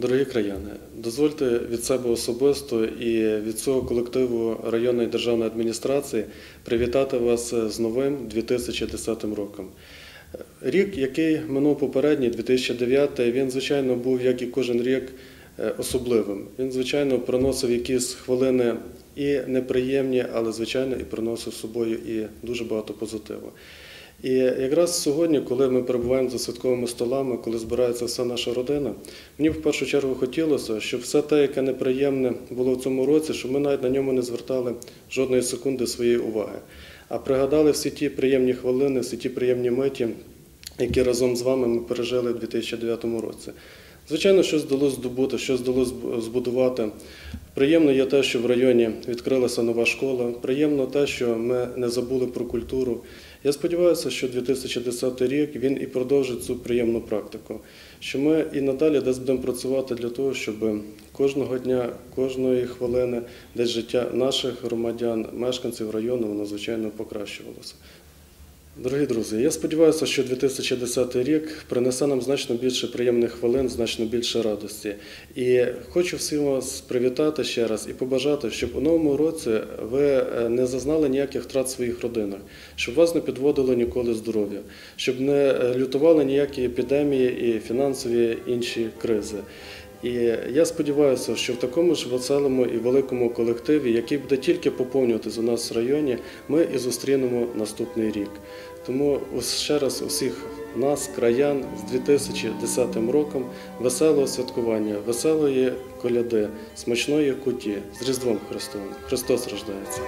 Дорогі краяни, дозвольте від себе особисто і від цього колективу районної державної адміністрації привітати вас з новим 2010 роком. Рік, який минув попередній, 2009, він, звичайно, був, як і кожен рік, е, особливим. Він, звичайно, приносив якісь хвилини і неприємні, але, звичайно, і приносив з собою і дуже багато позитиву. І якраз сьогодні, коли ми перебуваємо за святковими столами, коли збирається вся наша родина, мені в першу чергу хотілося, щоб все те, яке неприємне було в цьому році, щоб ми навіть на ньому не звертали жодної секунди своєї уваги, а пригадали всі ті приємні хвилини, всі ті приємні миті, які разом з вами ми пережили в 2009 році. Звичайно, щось вдалося здобути, щось вдалося збудувати. Приємно є те, що в районі відкрилася нова школа. Приємно те, що ми не забули про культуру. Я сподіваюся, що 2010 рік він і продовжить цю приємну практику. Що ми і надалі десь будемо працювати для того, щоб кожного дня, кожної хвилини десь життя наших громадян, мешканців району, воно звичайно покращувалося. Дорогі друзі, я сподіваюся, що 2010 рік принесе нам значно більше приємних хвилин, значно більше радості. І хочу всім вас привітати ще раз і побажати, щоб у новому році ви е, не зазнали ніяких втрат в своїх родинах, щоб вас не підводило ніколи здоров'я, щоб не е, лютували ніякі епідемії і фінансові інші кризи. І я сподіваюся, що в такому ж веселому і великому колективі, який буде тільки поповнюватись у нас в районі, ми і зустрінемо наступний рік. Тому ще раз усіх нас, краян, з 2010 роком веселого святкування, веселої коляди, смачної куті з Різдвом Христовим. Христос рождається.